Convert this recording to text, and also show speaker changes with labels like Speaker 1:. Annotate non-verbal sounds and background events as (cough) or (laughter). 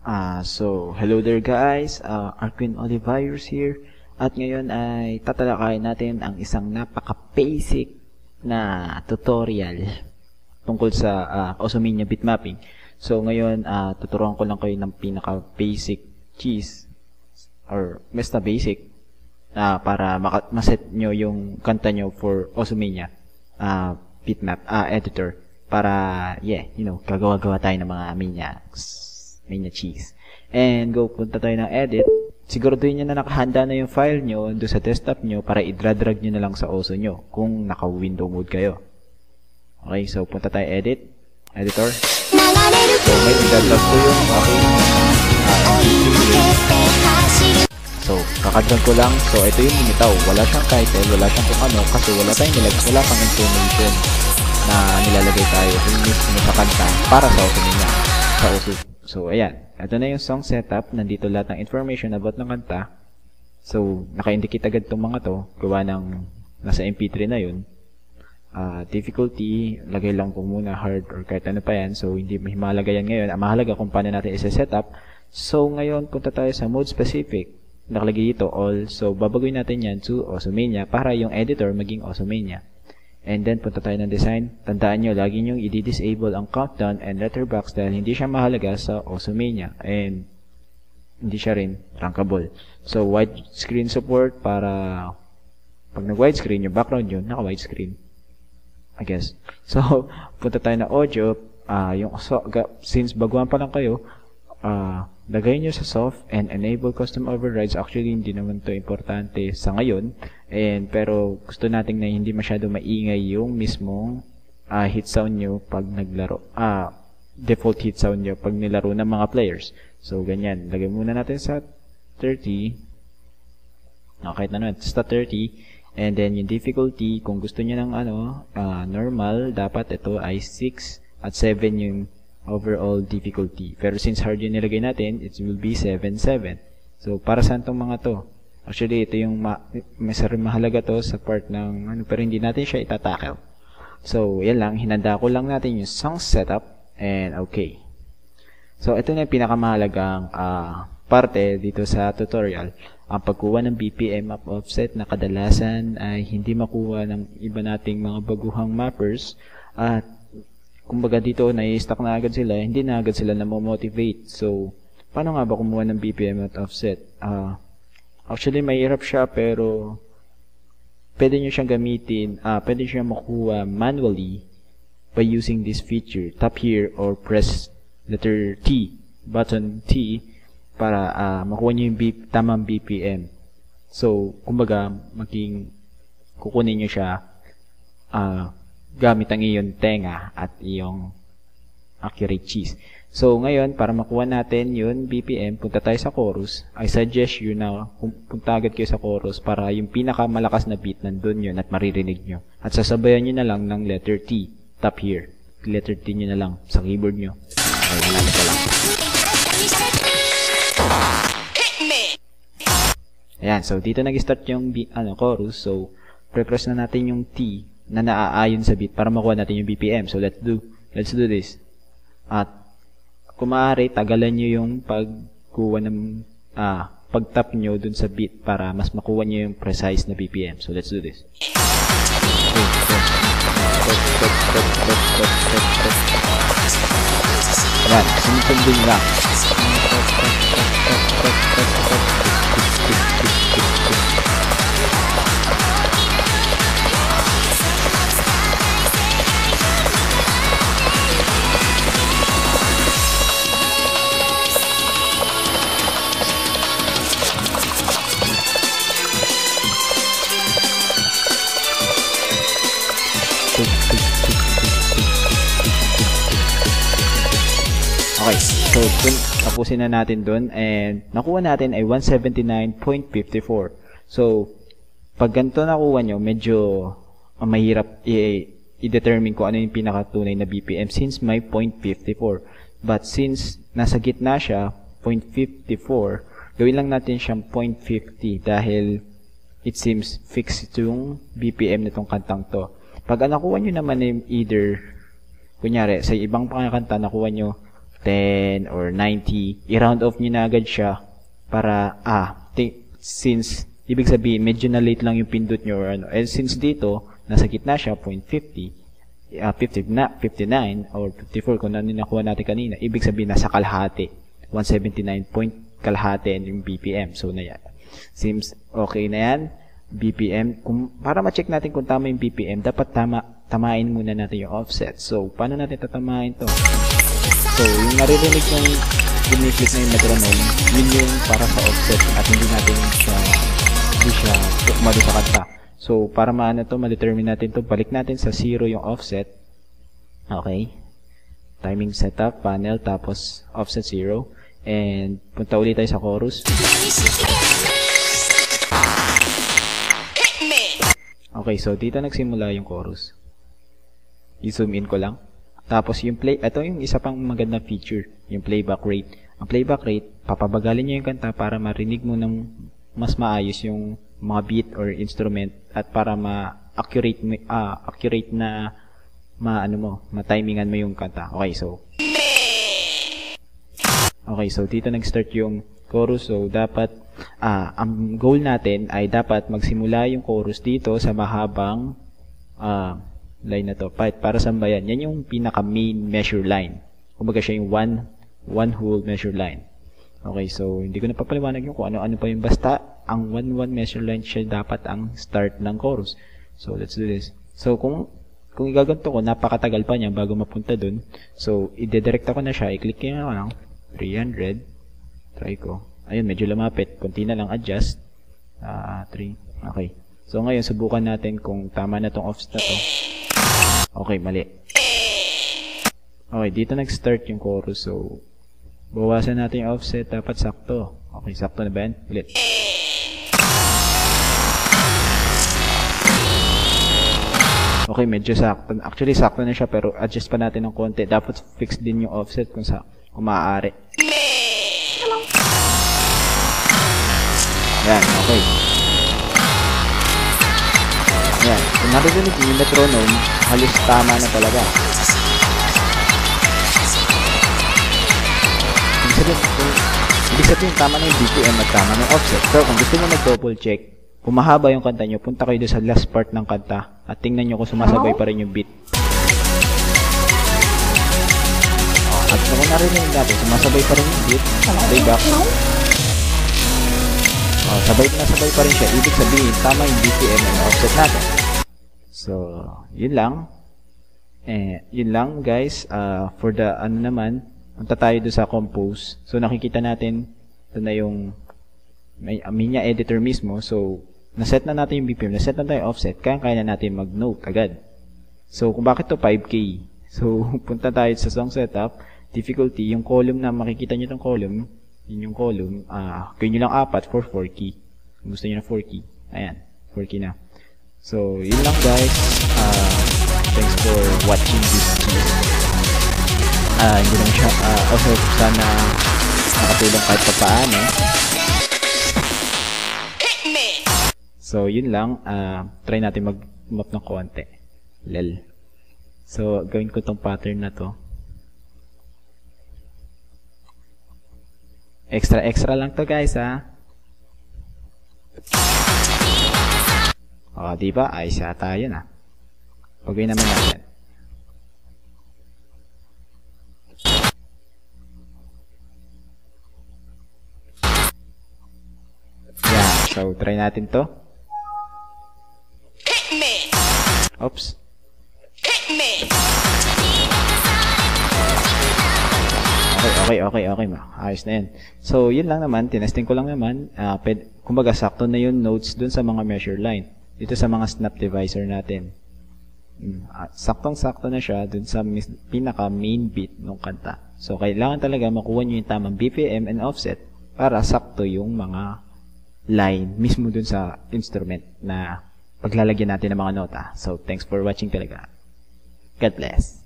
Speaker 1: Ah, so, hello there guys. Uh, Arquin Olivirus here. At ngayon ay tatalakayin natin ang isang napaka-basic na tutorial tungkol sa uh, Osomania bitmapping. So, ngayon, uh, tuturuan ko lang kayo ng pinaka-basic cheese or basta basic uh, para maset nyo yung kanta nyo for Osomania uh, bitmap uh, editor para, yeah, you know, gagawa-gawa tayo ng mga maniacs, mania cheese. And go, punta tayo ng edit. Siguraduhin nyo na nakahanda na yung file nyo doon sa desktop nyo para i-drag nyo na lang sa OSO nyo kung naka-window mode kayo. Okay, so punta tayo edit, editor. So, may i-drag ko yung So, kakadrag ko lang. So, ito yung limitaw. Wala siyang title, wala siyang kung ano, kasi wala tayong nilag, wala pang information na nilalagay tayo kung mismo sa kanta para sa opening niya, sa uso. So, ayan. Ito na yung song setup. Nandito lahat ng information about ng kanta. So, naka-indicate agad itong mga to. Gawa ng nasa MP3 na yun. Uh, difficulty, lagay lang po muna hard or kahit ano pa yan. So, hindi mahalaga yan ngayon. Ang mahalaga kung paano natin isa-setup. So, ngayon, punta tayo sa mode specific. Nakalagay dito all. So, babagoy natin yan to Osomania para yung editor maging Osomania. And then, punta tayo ng design. Tandaan nyo, lagi nyo i-disable ang countdown and letterbox dahil hindi siya mahalaga sa Osomania. And, hindi siya rin rankable. So, widescreen support para pag nag-widescreen yung background yun, naka-widescreen. I guess. (laughs) So, punta tayo na audio. Uh, yung, so, since baguhan pa lang kayo, uh, lagay nyo sa soft and enable custom overrides. Actually, hindi naman to importante sa ngayon. And, pero gusto nating na hindi masyado maingay yung mismong uh, hit sound nyo pag naglaro. Ah, default hit sound nyo pag nilaro ng mga players. So, ganyan. Lagay muna natin sa 30. No, kahit na naman. Sa 30. And then, yung difficulty, kung gusto niyo ng ano, uh, normal, dapat ito ay 6 at 7 yung overall difficulty. Pero since hard yung nilagay natin, it will be 7, 7. So, para saan tong mga to? Actually, ito yung ma mas mahalaga to sa part ng ano, pero hindi natin siya itatackle. So, yan lang. Hinanda ko lang natin yung song setup and okay. So, ito na yung pinakamahalagang uh, parte dito sa tutorial. Ang pagkuha ng BPM up offset na kadalasan ay hindi makuha ng iba nating mga baguhang mappers at kumbaga dito na-stuck na agad sila, hindi na agad sila na motivate So, paano nga ba kumuha ng BPM at offset? Uh, Actually, mahirap siya pero pwede nyo siyang gamitin, ah, pwede siyang makuha manually by using this feature. Tap here or press letter T, button T, para ah, makuha nyo yung B, tamang BPM. So, kumbaga, maging kukunin nyo siya ah, gamit ang iyong tenga at iyong accurate cheese. So, ngayon, para makuha natin yun, BPM, punta tayo sa chorus. I suggest you na punta agad kayo sa chorus para yung pinakamalakas na beat nandun yun at maririnig nyo. At sasabayan nyo na lang ng letter T. Tap here. Letter T nyo na lang sa keyboard nyo. Halala pa lang. Ayan, so dito nag-start yung ano, chorus. So, pre-press na natin yung T na naaayon sa beat para makuha natin yung BPM. So, let's do, let's do this. At kung maaari, tagalan nyo yung pagkuha ng, ah, pag-tap nyo dun sa beat para mas makuha nyo yung precise na BPM. So, let's do this. Ayan, sunod-sundin lang. Tapusin na natin dun and nakuha natin ay 179.54. So, pag ganito nakuha nyo, medyo uh, mahirap i-determine kung ano yung pinakatunay na BPM since may 0.54. But since nasa gitna siya, 0.54, gawin lang natin siyang 0.50 dahil it seems fixed yung BPM nitong kantang to. Pag nakuha nyo naman either, kunyari, sa ibang pangkanta nakuha nyo 10 or 90, i-round off nyo na agad siya para, ah, t- since, ibig sabihin, medyo na late lang yung pindot nyo or ano. And since dito, nasa gitna siya, 0.50, uh, 50 na, 59 or 54 kung ano nakuha natin kanina, ibig sabihin, nasa kalahati. 179 point kalahati yung BPM. So, na yan. Seems okay na yan. BPM, kung, para ma-check natin kung tama yung BPM, dapat tama, tamain muna natin yung offset. So, paano natin tatamain to? So, yung naririnig ng gumiflik na yung metronome, yun yung para sa offset at hindi natin siya, hindi siya doon sa. So, para maano to, ma-determine natin to, balik natin sa 0 yung offset. Okay. Timing setup, panel, tapos offset 0. And, punta ulit tayo sa chorus. Okay, so dito nagsimula yung chorus. I-zoom in ko lang. Tapos yung play, ito yung isa pang magandang feature, yung playback rate. Ang playback rate, papabagalin nyo yung kanta para marinig mo ng mas maayos yung mga beat or instrument at para ma-accurate uh, accurate na ma ano mo, ma-timingan mo yung kanta. Okay, so Okay, so dito nag-start yung chorus. So dapat ah, ang goal natin ay dapat magsimula yung chorus dito sa mahabang ah, line na to. Pa- Para sa bayan, yan yung pinaka main measure line. Kumbaga siya yung one one whole measure line. Okay, so hindi ko na papaliwanag yung kung ano-ano pa yung basta ang one one measure line siya dapat ang start ng chorus. So let's do this. So kung kung igaganto ko, napakatagal pa niya bago mapunta dun. So, ide-direct ako na siya. I-click ko na lang. 300. Try ko. Ayun, medyo lumapit. Kunti na lang adjust. Ah, uh, 3. Okay. So, ngayon, subukan natin kung tama na tong offset na to. Okay, mali. Okay, dito nag-start yung chorus. So, bawasan natin yung offset. Dapat sakto. Okay, sakto na ba yan? Ulit. Okay, medyo sakto. Actually, sakto na siya pero adjust pa natin ng konti. Dapat fix din yung offset kung sa kung maaari. Yan, okay. Yan. Kung naririnig yung metronome, halos tama na talaga. Ibig sabihin, kung, ibig sabihin tama na yung BPM at tama na yung offset. So, kung gusto nyo mag-double check, kung mahaba yung kanta nyo, punta kayo doon sa last part ng kanta at tingnan nyo kung sumasabay pa rin yung beat. At kung narinig natin, sumasabay pa rin yung beat, playback. Oh, sabay na sabay pa rin siya. Ibig sabihin, tama yung BPM and offset natin. So, yun lang. Eh, yun lang guys. Uh, for the, ano naman, punta tayo doon sa compose. So, nakikita natin, ito na yung may Minya editor mismo. So, naset na natin yung BPM, naset na tayo offset, kaya kaya na natin mag-note agad. So, kung bakit to 5K? (laughs) So, punta tayo sa song setup, difficulty, yung column na makikita nyo itong column, yun yung column, ah, uh, kayo nyo lang apat for 4 key. Kung gusto nyo na 4 key, ayan, 4 key na. So, yun lang guys. Uh, thanks for watching this key. Uh, hindi lang siya, uh, also sana nakatulong kahit pa paano. So, yun lang. Uh, try natin mag-map ng konti. Lel. So, gawin ko tong pattern na to. Extra, extra lang to guys, ha? O, di ba? Ayos yata yun, ha? Pagawin naman natin. Yeah, so try natin to. Oops. Okay, okay, okay, okay. Ayos na yan. So, yun lang naman. Tinesting ko lang naman. Uh, kumbaga, sakto na yung notes dun sa mga measure line. Dito sa mga snap divisor natin. Hmm, uh, Saktong-sakto na siya dun sa pinaka main beat ng kanta. So, kailangan talaga makuha nyo yung tamang BPM and offset para sakto yung mga line mismo dun sa instrument na paglalagyan natin ng mga nota. So, thanks for watching talaga. God bless.